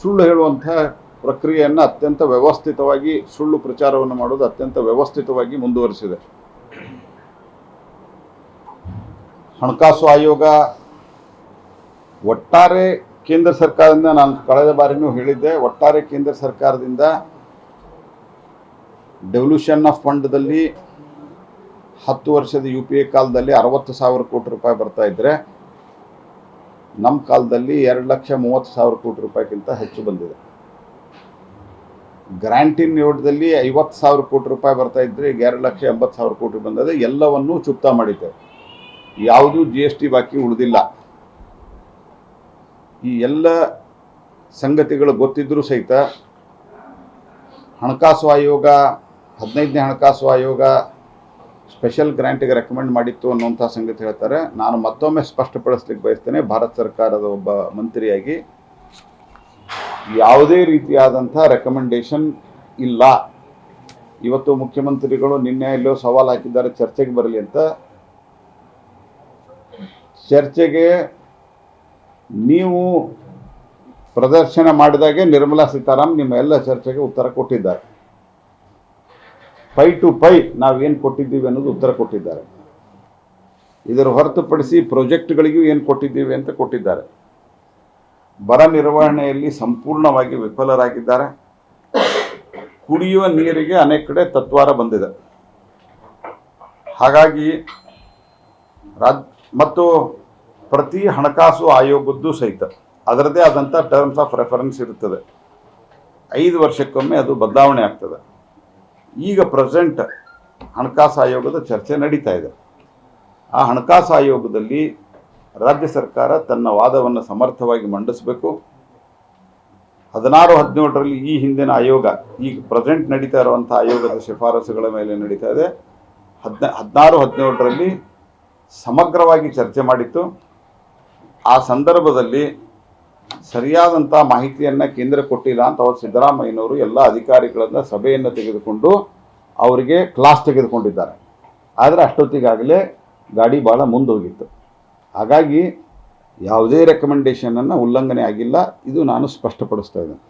ಸುಳ್ಳು ಹೇಳುವಂತಹ ಪ್ರಕ್ರಿಯೆಯನ್ನು ಅತ್ಯಂತ ವ್ಯವಸ್ಥಿತವಾಗಿ ಸುಳ್ಳು ಪ್ರಚಾರವನ್ನು ಮಾಡೋದು ಅತ್ಯಂತ ವ್ಯವಸ್ಥಿತವಾಗಿ ಮುಂದುವರಿಸಿದೆ. ಹಣಕಾಸು ಆಯೋಗ ಒಟ್ಟಾರೆ ಕೇಂದ್ರ ಸರ್ಕಾರದಿಂದ ನಾನು ಕಳೆದ ಬಾರಿನೂ ಹೇಳಿದ್ದೆ, ಒಟ್ಟಾರೆ ಕೇಂದ್ರ ಸರ್ಕಾರದಿಂದ ಡೆವಲ್ಯೂಷನ್ ಆಫ್ ಫಂಡ್ದಲ್ಲಿ ಹತ್ತು ವರ್ಷದ ಯು ಪಿ ಎ ಕಾಲದಲ್ಲಿ ಅರವತ್ತು ಸಾವಿರ ಕೋಟಿ ರೂಪಾಯಿ ಬರ್ತಾ ಇದ್ದರೆ ನಮ್ಮ ಕಾಲದಲ್ಲಿ ಎರಡು ಲಕ್ಷ ಮೂವತ್ತು ಸಾವಿರ ಕೋಟಿ ರೂಪಾಯಿಗಿಂತ ಹೆಚ್ಚು ಬಂದಿದೆ. ಗ್ರಾಂಟಿನ್ ಯೋಟದಲ್ಲಿ ಐವತ್ತು ಸಾವಿರ ಕೋಟಿ ರೂಪಾಯಿ ಬರ್ತಾ ಇದ್ರೆ ಈಗ ಎರಡು ಲಕ್ಷ ಎಂಬತ್ತು ಸಾವಿರ ಕೋಟಿ ಬಂದಿದೆ ಎಲ್ಲವನ್ನೂ ಚುಕ್ತಾ ಮಾಡಿದ್ದೇವೆ ಯಾವುದೂ ಜಿ ಎಸ್ ಟಿ ಬಾಕಿ ಉಳಿದಿಲ್ಲ. ಈ ಎಲ್ಲ ಸಂಗತಿಗಳು ಗೊತ್ತಿದ್ದರೂ ಸಹಿತ ಹಣಕಾಸು ಆಯೋಗ, ಹದಿನೈದನೇ ಹಣಕಾಸು ಆಯೋಗ ಸ್ಪೆಷಲ್ ಗ್ರ್ಯಾಂಟಿಗೆ ರೆಕಮೆಂಡ್ ಮಾಡಿತ್ತು ಅನ್ನುವಂಥ ಸಂಗತಿ ಹೇಳ್ತಾರೆ. ನಾನು ಮತ್ತೊಮ್ಮೆ ಸ್ಪಷ್ಟಪಡಿಸ್ಲಿಕ್ಕೆ ಬಯಸ್ತೇನೆ, ಭಾರತ ಸರ್ಕಾರದ ಒಬ್ಬ ಮಂತ್ರಿಯಾಗಿ ಯಾವುದೇ ರೀತಿಯಾದಂಥ ರೆಕಮೆಂಡೇಶನ್ ಇಲ್ಲ. ಇವತ್ತು ಮುಖ್ಯಮಂತ್ರಿಗಳು ನಿನ್ನೆ ಎಲ್ಲೋ ಸವಾಲು ಹಾಕಿದ್ದಾರೆ, ಚರ್ಚೆಗೆ ಬರಲಿ ಅಂತ. ಚರ್ಚೆಗೆ ನೀವು ಪ್ರದರ್ಶನ ಮಾಡಿದಾಗೆ ನಿರ್ಮಲಾ ಸೀತಾರಾಮ್ ನಿಮ್ಮ ಎಲ್ಲ ಚರ್ಚೆಗೆ ಉತ್ತರ ಕೊಟ್ಟಿದ್ದಾರೆ. ಪೈ ಟು ಪೈ ನಾವೇನು ಕೊಟ್ಟಿದ್ದೀವಿ ಅನ್ನೋದು ಉತ್ತರ ಕೊಟ್ಟಿದ್ದಾರೆ. ಇದರ ಹೊರತುಪಡಿಸಿ ಪ್ರಾಜೆಕ್ಟ್ಗಳಿಗೂ ಏನು ಕೊಟ್ಟಿದ್ದೀವಿ ಅಂತ ಕೊಟ್ಟಿದ್ದಾರೆ. ಬರ ನಿರ್ವಹಣೆಯಲ್ಲಿ ಸಂಪೂರ್ಣವಾಗಿ ವಿಫಲರಾಗಿದ್ದಾರೆ. ಕುಡಿಯುವ ನೀರಿಗೆ ಅನೇಕ ಕಡೆ ತತ್ವಾರ ಬಂದಿದೆ. ಹಾಗಾಗಿ ರಾಜ್ ಮತ್ತು ಪ್ರತಿ ಹಣಕಾಸು ಆಯೋಗದ್ದು ಸಹಿತ ಅದರದೇ ಆದಂಥ ಟರ್ಮ್ಸ್ ಆಫ್ ರೆಫರೆನ್ಸ್ ಇರುತ್ತದೆ. ಐದು ವರ್ಷಕ್ಕೊಮ್ಮೆ ಅದು ಬದಲಾವಣೆ ಆಗ್ತದೆ. ಈಗ ಪ್ರೆಸೆಂಟ್ ಹಣಕಾಸು ಆಯೋಗದ ಚರ್ಚೆ ನಡೀತಾ ಇದೆ. ಆ ಹಣಕಾಸು ಆಯೋಗದಲ್ಲಿ ರಾಜ್ಯ ಸರ್ಕಾರ ತನ್ನ ವಾದವನ್ನು ಸಮರ್ಥವಾಗಿ ಮಂಡಿಸಬೇಕು. ಹದಿನಾರು, ಹದಿನೇಳರಲ್ಲಿ ಈ ಹಿಂದಿನ ಆಯೋಗ, ಈಗ ಪ್ರೆಸೆಂಟ್ ನಡೀತಾ ಇರುವಂಥ ಆಯೋಗದ ಶಿಫಾರಸುಗಳ ಮೇಲೆ ನಡೀತಾ ಇದೆ. ಹದಿನ, ಹದಿನಾರು, ಹದಿನೇಳರಲ್ಲಿ ಸಮಗ್ರವಾಗಿ ಚರ್ಚೆ ಮಾಡಿತ್ತು. ಆ ಸಂದರ್ಭದಲ್ಲಿ ಸರಿಯಾದಂಥ ಮಾಹಿತಿಯನ್ನು ಕೇಂದ್ರ ಕೊಟ್ಟಿಲ್ಲ ಅಂತ ಅವರು ಸಿದ್ದರಾಮಯ್ಯನವರು ಎಲ್ಲ ಅಧಿಕಾರಿಗಳನ್ನು ಸಭೆಯನ್ನು ತೆಗೆದುಕೊಂಡು ಅವರಿಗೆ ಕ್ಲಾಸ್ ತೆಗೆದುಕೊಂಡಿದ್ದಾರೆ. ಆದರೆ ಅಷ್ಟೊತ್ತಿಗಾಗಲೇ ಗಾಡಿ ಭಾಳ ಮುಂದೋಗಿತ್ತು. ಹಾಗಾಗಿ ಯಾವುದೇ ರೆಕಮೆಂಡೇಷನನ್ನು ಉಲ್ಲಂಘನೆ ಆಗಿಲ್ಲ. ಇದು ನಾನು ಸ್ಪಷ್ಟಪಡಿಸ್ತಾ ಇದ್ದೇನೆ.